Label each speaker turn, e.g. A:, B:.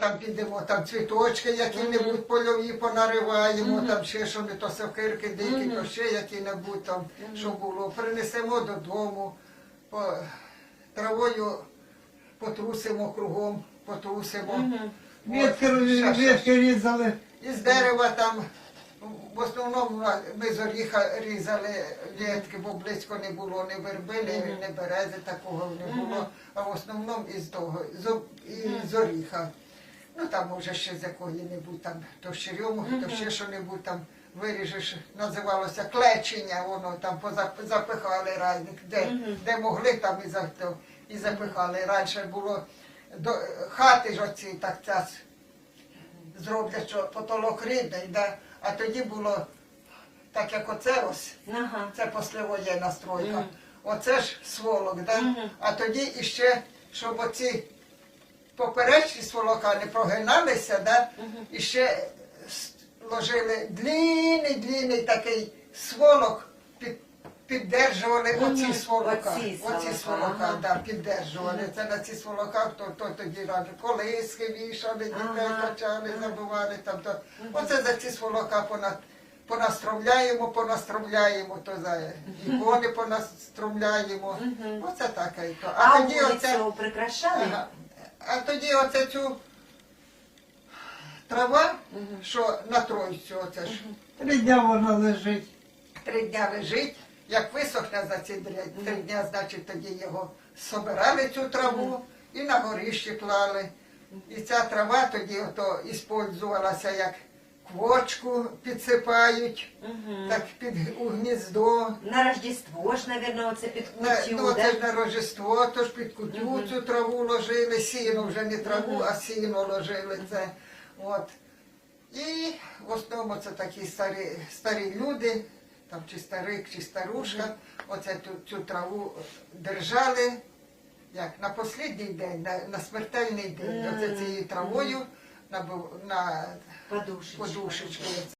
A: там підемо, там цвіточки які-небудь польові понариваємо, там ще що не то сокирки дикі, то ще які-небудь там, що було. Принесемо додому, по, травою потрусимо кругом, потрусимо. От,
B: різали.
A: Із дерева там, в основному ми з оріха різали ветки, бо близько не було ні верби, ні, ні берези, такого не було. А в основному із того, з, із оріха. Ну там може ще з якої-небудь там, то черемухи, то ще що-небудь там виріжеш, називалося клечення, воно там запихали райник, де, де могли, там і, за, то, і запихали. Раніше було до хати ж оці так ця зроблять, що потолок рідний, да? а тоді було так, як оце ось, це послевоєнна стройка. Оце ж сволок, да? а тоді іще, щоб оці поперечні сволока не прогиналися, да? і ще ложили длинний, длинний такий сволок, під, піддержували оці сволока.
C: Оці сволока,
A: сволока,
C: ага.
A: да, піддержували. Це на ці сволоках, то, то тоді раді колиски вішали, дітей качали, забували там. То. Оце за ці сволока понад. Понастромляємо, понастромляємо, то за ікони понастромляємо. Оце таке. і то.
C: А,
A: тоді оце,
C: прикрашали?
A: ага. А тоді оце цю трава, що на тройці оце ж.
B: Три дня вона лежить.
A: три дня лежить, як висохне за ці три три дня, значить тоді його собирали цю траву і на горищі клали. І ця трава тоді ото іспользувалася як квочку підсипають, так під у гніздо.
C: На Рождество ж, мабуть, оце під
A: На,
C: кутю,
A: ну, це ж на Рождество, тож під кутю цю траву ложили, сіно вже не траву, а сіно ложили це. От. І в основному це такі старі, старі люди, там чи старик, чи старушка, оце ту, цю траву держали, як на послідній день, на, на смертельний день, оце цією травою на, на
C: подушечку.
A: подушечку.